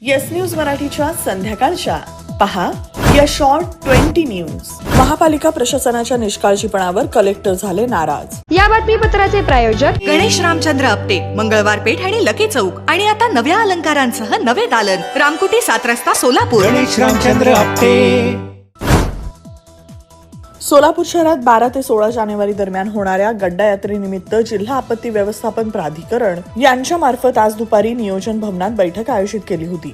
Yes news मराठीच्या संध्याकाळच्या. पहा या शॉर्ट ट्वेंटी न्यूज महापालिका प्रशासनाच्या निष्काळजीपणावर कलेक्टर झाले नाराज. या बातमीपत्राचे प्रायोजक गणेश रामचंद्र आपटे मंगळवार पेठ आणि लकी चौक. आणि आता नव्या अलंकारांसह नवे दालन. रामकुटी सात रस्ता सोलापूर. गणेश रामचंद्र आपटे. सोलापूर शहरात बारा ते सोळा जानेवारी दरम्यान होणाऱ्या गड्डा यात्रेनिमित्त जिल्हा आपत्ती व्यवस्थापन प्राधिकरण यांच्या मार्फत आज दुपारी नियोजन भवनात बैठक आयोजित केली होती.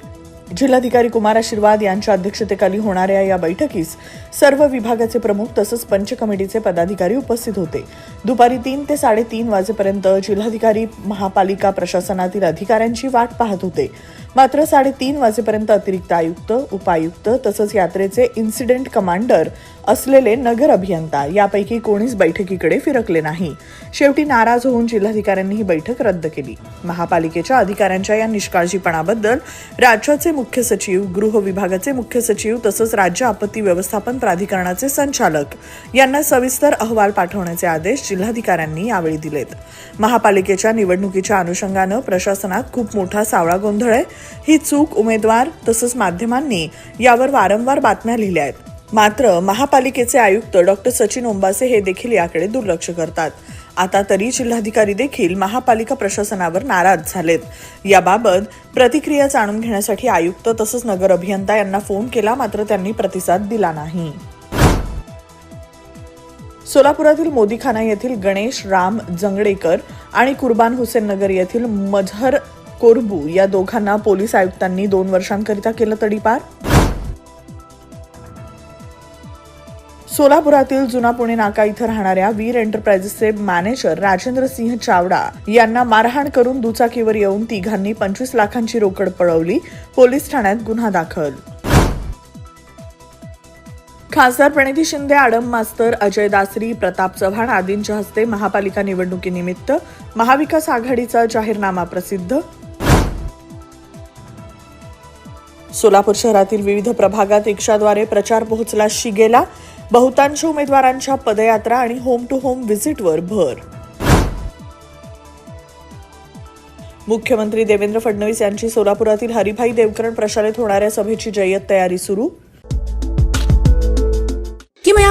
जिल्हाधिकारी कुमार आशीर्वाद यांच्या अध्यक्षतेखाली होणाऱ्या या बैठकीस सर्व विभागाचे प्रमुख तसंच पंच कमिटीचे पदाधिकारी उपस्थित होते. दुपारी तीन ते साडेतीन वाजेपर्यंत जिल्हाधिकारी महापालिका प्रशासनातील अधिकाऱ्यांची वाट पाहत होते. मात्र साडेतीन वाजेपर्यंत अतिरिक्त आयुक्त उपायुक्त तसंच यात्रेचे इन्सिडेंट कमांडर असलेले नगर अभियंता यापैकी कोणीच बैठकीकडे फिरकले नाही. शेवटी नाराज होऊन जिल्हाधिकाऱ्यांनी ही बैठक रद्द केली. महापालिकेच्या अधिकाऱ्यांच्या या निष्काळजीपणाबद्दल राज्याचे मुख्य सचिव गृह विभागाचे मुख्य सचिव तसंच राज्य आपत्ती व्यवस्थापन प्राधिकरणाचे संचालक यांना सविस्तर अहवाल पाठवण्याचे आदेश जिल्हाधिकाऱ्यांनी यावेळी दिलेत. महापालिकेच्या निवडणुकीच्या अनुषंगानं प्रशासनात खूप मोठा सावळा गोंधळ आहे. ही चूक उमेदवार तसंच माध्यमांनी यावर वारंवार बातम्या लिहिल्या आहेत. मात्र महापालिकेचे आयुक्त डॉक्टर सचिन ओंबासे हे देखील याकडे दुर्लक्ष करतात. आता तरी जिल्हाधिकारी देखील महापालिका प्रशासनावर नाराज झालेत. याबाबत प्रतिक्रिया जाणून घेण्यासाठी आयुक्त तसंच नगर अभियंता यांना फोन केला मात्र त्यांनी प्रतिसाद दिला नाही. सोलापुरातील मोदीखाना येथील गणेश राम जंगडेकर आणि कुर्बान हुसेन नगर येथील मझहर कोरबू या दोघांना पोलीस आयुक्तांनी दोन वर्षांकरिता केलं तडीपार. सोलापुरातील जुना पुणे नाका इथं राहणाऱ्या वीर एंटरप्राइजेसचे मॅनेजर राजेंद्र सिंह चावडा यांना मारहाण करून दुचाकीवर येऊन तिघांनी पंचवीस लाखांची रोकड पळवली. पोलीस ठाण्यात गुन्हा दाखल. खासदार प्रणिती शिंदे आडम मास्तर अजय दासरी प्रताप चव्हाण आदींच्या हस्ते महापालिका निवडणुकीनिमित्त महाविकास आघाडीचा जाहीरनामा प्रसिद्ध. सोलापूर शहरातील विविध प्रभागात रिक्षाद्वारे प्रचार पोहोचला शिगेला. बहुतांश उमेदवारांच्या पदयात्रा आणि होम टू होम व्हिजिटवर भर. मुख्यमंत्री देवेंद्र फडणवीस यांची सोलापुरातील हरिभाई देवकरण प्रशालेत होणाऱ्या सभेची जय्यत तयारी सुरू.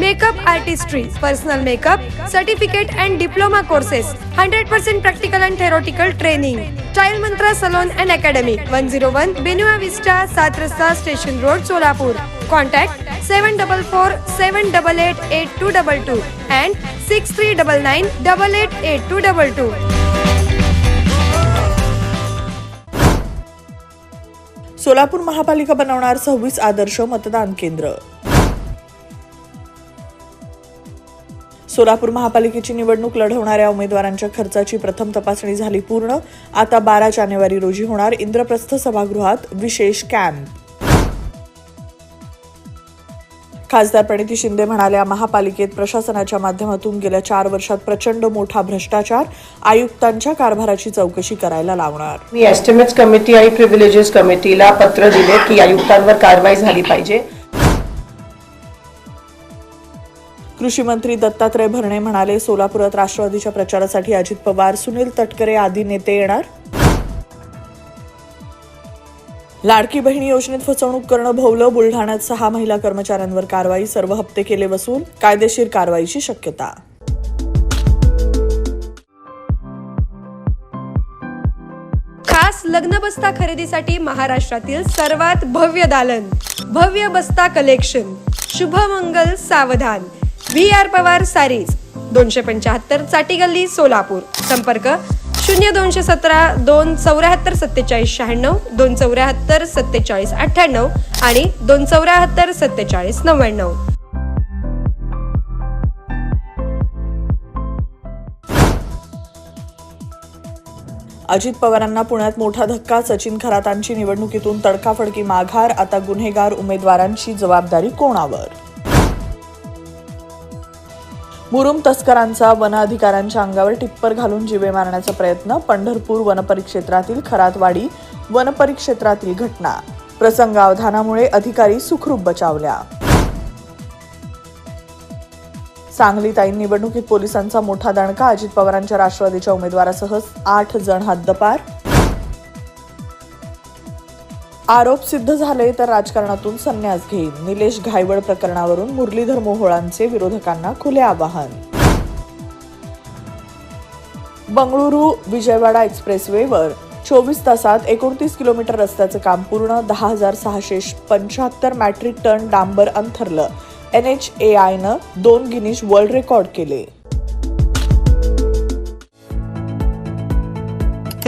Makeup artistry personal makeup certificate and diploma courses hundred percent practical and theoretical training child mantra salon and academy one zero one बेनुआ vista Saat Rasta station road Solapur. Contact seven double four seven double eight eight two double two and six three double nine double eight eight two double two. Solapur महापालिका बनवणार सव्वीस आदर्श मतदान केंद्र. सोलापूर महापालिकेची निवडणूक लढवणाऱ्या उमेदवारांच्या खर्चाची प्रथम तपासणी झाली पूर्ण. आता बारा जानेवारी रोजी होणार इंद्रप्रस्थ सभागृहात विशेष कॅम्प. खासदार प्रणिती शिंदे म्हणाल्या महापालिकेत प्रशासनाच्या माध्यमातून गेल्या चार वर्षात प्रचंड मोठा भ्रष्टाचार आयुक्तांच्या कारभाराची चौकशी करायला लावणार. मी एस्टिमेट्स कमिटी आणि प्रिव्हिलेजेस कमिटीला पत्र दिले की आयुक्तांवर कारवाई झाली पाहिजे. कृषी मंत्री दत्तात्रय भरणे म्हणाले सोलापुरात राष्ट्रवादीच्या प्रचारासाठी अजित पवार सुनील तटकरे आदी नेते येणार? लाडकी बहिणी योजनेत फसवणूक करणं भोवलं बुलढाण्यात सहा महिला कर्मचाऱ्यांवर कारवाई सर्व हप्ते केले वसूल कायदेशीर कारवाईची शक्यता. खास लग्न बस्ता खरेदीसाठी महाराष्ट्रातील सर्वात भव्य दालन भव्य बस्ता कलेक्शन. शुभमंगल सावधान. V R Pawar sarees. दोनशे पंच्याहत्तर चाटी गल्ली सोलापूर. संपर्क शून्य दोनशे सतरा दोन चौऱ्याहत्तर सत्तेचाळीस शहाण्णव दोन चौऱ्याहत्तर सत्तेचाळीस अठ्ठ्याण्णव आणि दोन चौऱ्याहत्तर सत्तेचाळीस नव्याण्णव. अजित पवारांना पुण्यात मोठा धक्का सचिन खरातांची निवडणुकीतून तडकाफडकी माघार आता गुन्हेगार उमेदवारांची जबाबदारी कोणावर? मुरुम तस्करांचा वन अधिकाऱ्यांच्या अंगावर टिप्पर घालून जिवे मारण्याचा प्रयत्न पंढरपूर वनपरिक्षेत्रातील खरातवाडी वनपरिक्षेत्रातील घटना. प्रसंगावधानामुळे अधिकारी सुखरूप बचावल्या. सांगलीत ऐन निवडणुकीत पोलिसांचा मोठा दणका अजित पवारांच्या राष्ट्रवादीच्या उमेदवारासह आठ जण हद्दपार आरोप सिद्ध झाले तर राजकारणातून संन्यास घेईन. निलेश घायवड प्रकरणावरून मुरलीधर मोहोळांचे विरोधकांना खुले आवाहन. बंगळुरू विजयवाडा एक्सप्रेसवेवर चोवीस तासात एकोणतीस किलोमीटर रस्त्याचं काम पूर्ण दहा हजार सहाशे पंच्याहत्तर मॅट्रिक टन डांबर अंथरलं. एन एच ए आयनं दोन गिनीज वर्ल्ड रेकॉर्ड केले.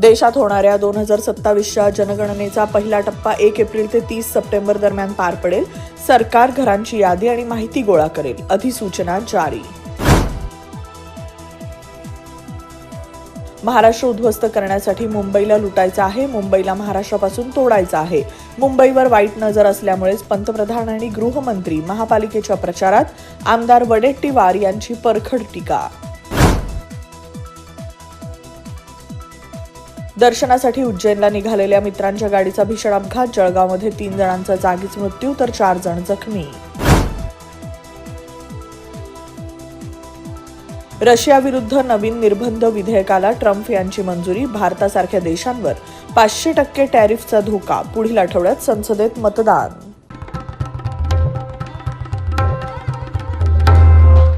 देशात होणाऱ्या दोन हजार सत्तावीसच्या जनगणनेचा पहिला टप्पा एक एप्रिल ते तीस सप्टेंबर दरम्यान पार पडेल. सरकार घरांची यादी आणि माहिती गोळा करेल. अधिसूचना जारी. महाराष्ट्र उद्ध्वस्त करण्यासाठी मुंबईला लुटायचं आहे. मुंबईला महाराष्ट्रापासून तोडायचं आहे. मुंबईवर वाईट नजर असल्यामुळेच पंतप्रधान आणि गृहमंत्री महापालिकेच्या प्रचारात आमदार वडेट्टीवार यांची परखड टीका. दर्शनासाठी उज्जैनला निघालेल्या मित्रांच्या गाडीचा भीषण अपघात. जळगावमध्ये तीन जणांचा जागीच मृत्यू तर चार जण जखमी. रशियाविरुद्ध नवीन निर्बंध विधेयकाला ट्रम्प यांची मंजुरी भारतासारख्या देशांवर पाचशे टक्के टॅरिफचा धोका पुढील आठवड्यात संसदेत मतदान.